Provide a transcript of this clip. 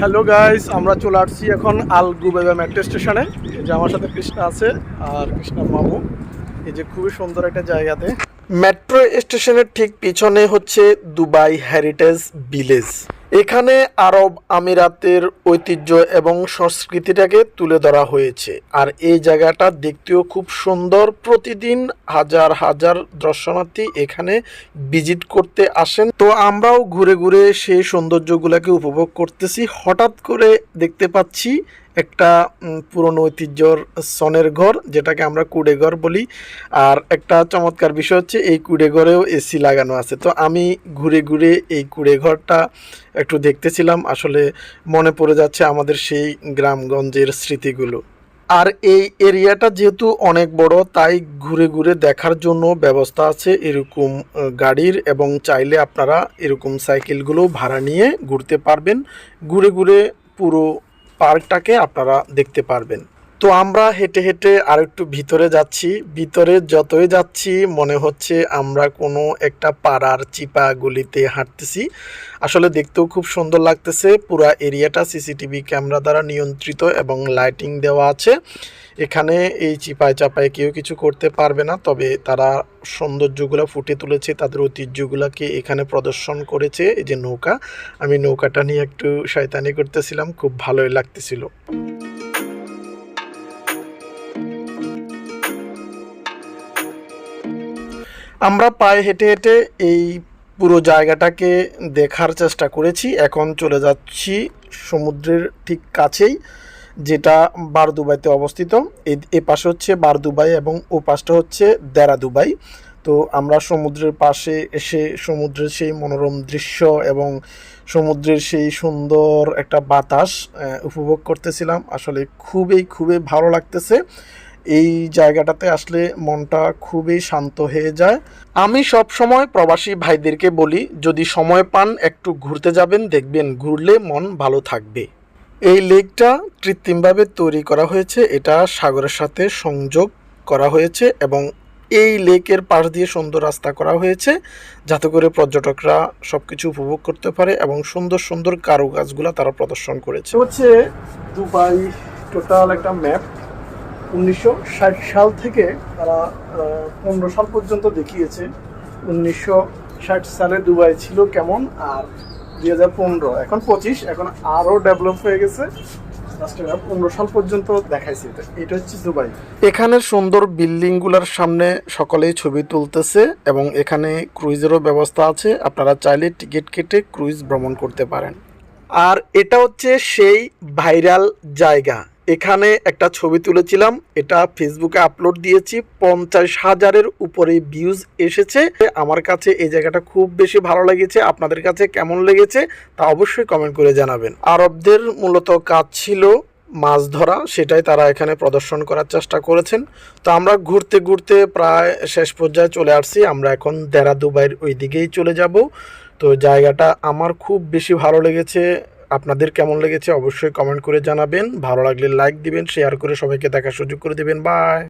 Hello guys আমরা চলে আসছি এখন আল গুবেবা মেট্রো স্টেশনে যে আমার সাথে কৃষ্ণা আছে আর কৃষ্ণার মামু। এই যে খুবই সুন্দর একটা জায়গাতে। মেট্রো স্টেশনের ঠিক পিছনে হচ্ছে দুবাই হেরিটেজ ভিলেজ এখানে আরব আমিরাতের ঐতিহ্য এবং সংস্কৃতিটাকে তুলে ধরা হয়েছে। আর এই জায়গাটা দেখতেও খুব সুন্দর। প্রতিদিন হাজার হাজার দর্শনার্থী এখানে ভিজিট করতে আসেন। তো আমরাও ঘুরে ঘুরে সেই সৌন্দর্যগুলোকে উপভোগ করতেছি। হঠাৎ করে দেখতে পাচ্ছি একটা পুরনো ঐতিহ্যর সনের ঘর, যেটাকে আমরা কুড়ে ঘর বলি। আর একটা চমৎকার বিষয় হচ্ছে, এই কুড়ে ঘরেও এসি লাগানো আছে। তো আমি ঘুরে ঘুরে এই কুড়ে ঘরটা একটু দেখতেছিলাম। আসলে মনে পড়ে যাচ্ছে আমাদের সেই গ্রামগঞ্জের স্মৃতিগুলো। আর এই এরিয়াটা যেহেতু অনেক বড়, তাই ঘুরে ঘুরে দেখার জন্য ব্যবস্থা আছে এরকম গাড়ির। এবং চাইলে আপনারা এরকম সাইকেলগুলো ভাড়া নিয়ে ঘুরতে পারবেন। ঘুরে ঘুরে পুরো পার্কটাকে আপনারা দেখতে পারবেন। তো আমরা হেঁটে হেঁটে আর একটু ভিতরে যাচ্ছি। ভিতরে যতই যাচ্ছি, মনে হচ্ছে আমরা কোনো একটা পাড়ার চিপা গলিতে হাঁটতেছি। আসলে দেখতেও খুব সুন্দর লাগতেছে। পুরা এরিয়াটা সিসিটিভি ক্যামেরা দ্বারা নিয়ন্ত্রিত এবং লাইটিং দেওয়া আছে। এখানে এই চিপায় চাপায় কেউ কিছু করতে পারবে না, তবে তারা সৌন্দর্যগুলো ফুটে তুলেছে, তাদের ঐতিহ্যগুলোকে এখানে প্রদর্শন করেছে। এই যে নৌকা, আমি নৌকাটা নিয়ে একটু শয়তানি করতেছিলাম, খুব ভালোই লাগতেছিল। আমরা পায়ে হেঁটে হেঁটে এই পুরো জায়গাটাকে দেখার চেষ্টা করেছি। এখন চলে যাচ্ছি সমুদ্রের ঠিক কাছেই, যেটা বারদুবাইতে অবস্থিত। এ- পাশে হচ্ছে বারদুবাই এবং ও পাশটা হচ্ছে দেরাদুবাই। তো আমরা সমুদ্রের পাশে এসে সমুদ্রের সেই মনোরম দৃশ্য এবং সমুদ্রের সেই সুন্দর একটা বাতাস উপভোগ করতেছিলাম। আসলে খুবই খুবই ভালো লাগতেছে। এই জায়গাটাতে আসলে মনটা খুবই শান্ত হয়ে যায়। আমি সব সময় প্রবাসী ভাইদেরকে বলি, যদি সময় পান, একটু ঘুরতে যাবেন, দেখবেন ঘুরলে মন ভালো থাকবে। এই লেকটা কৃত্রিমভাবে তৈরি করা হয়েছে, এটা সাগরের সাথে সংযোগ করা হয়েছে এবং এই লেকের পাশ দিয়ে সুন্দর রাস্তা করা হয়েছে, যাতে করে পর্যটকরা সব কিছু উপভোগ করতে পারে এবং সুন্দর সুন্দর কারুকাজগুলো তারা প্রদর্শন করেছে। হচ্ছে দুবাই টোটাল একটা ম্যাপ। উনিশশো ষাট সাল থেকে তারা পনেরো সাল পর্যন্ত দেখিয়েছে উনিশশো ষাট সালে দুবাই ছিল কেমন, আর দুই হাজার পনেরো, এখন পঁচিশ, এখন আরও ডেভেলপ হয়ে গেছে। পনেরো সাল পর্যন্ত দেখাইছে এটা। এটা হচ্ছে দুবাই। এখানে সুন্দর বিল্ডিংগুলোর সামনে সকলেই ছবি তুলতেছে এবং এখানে ক্রুইজেরও ব্যবস্থা আছে। আপনারা চাইলে টিকিট কেটে ক্রুইজ ভ্রমণ করতে পারেন। আর এটা হচ্ছে সেই ভাইরাল জায়গা। এখানে একটা ছবি তুলেছিলাম। এটা ফেসবুকে আপলোড দিয়েছি। পঞ্চাশ হাজারের উপরে ভিউজ এসেছে। আমার কাছে এই জায়গাটা খুব বেশি ভালো লেগেছে। আপনাদের কাছে কেমন লেগেছে তা অবশ্যই কমেন্ট করে জানাবেন। আরবদের মূলত কাজ ছিল মাছ ধরা। সেটাই তারা এখানে প্রদর্শন করার চেষ্টা করেছেন। তো আমরা ঘুরতে ঘুরতে প্রায় শেষ পর্যায়ে চলে আসছি। আমরা এখন দেরা দুবাইয়ের ওই দিকেই চলে যাব। তো জায়গাটা আমার খুব বেশি ভালো লেগেছে। আপনাদের কেমন লেগেছে অবশ্যই কমেন্ট করে জানাবেন। ভালো লাগলে লাইক দিবেন শেয়ার করে সবাইকে দেখার সুযোগ করে দেবেন। বাই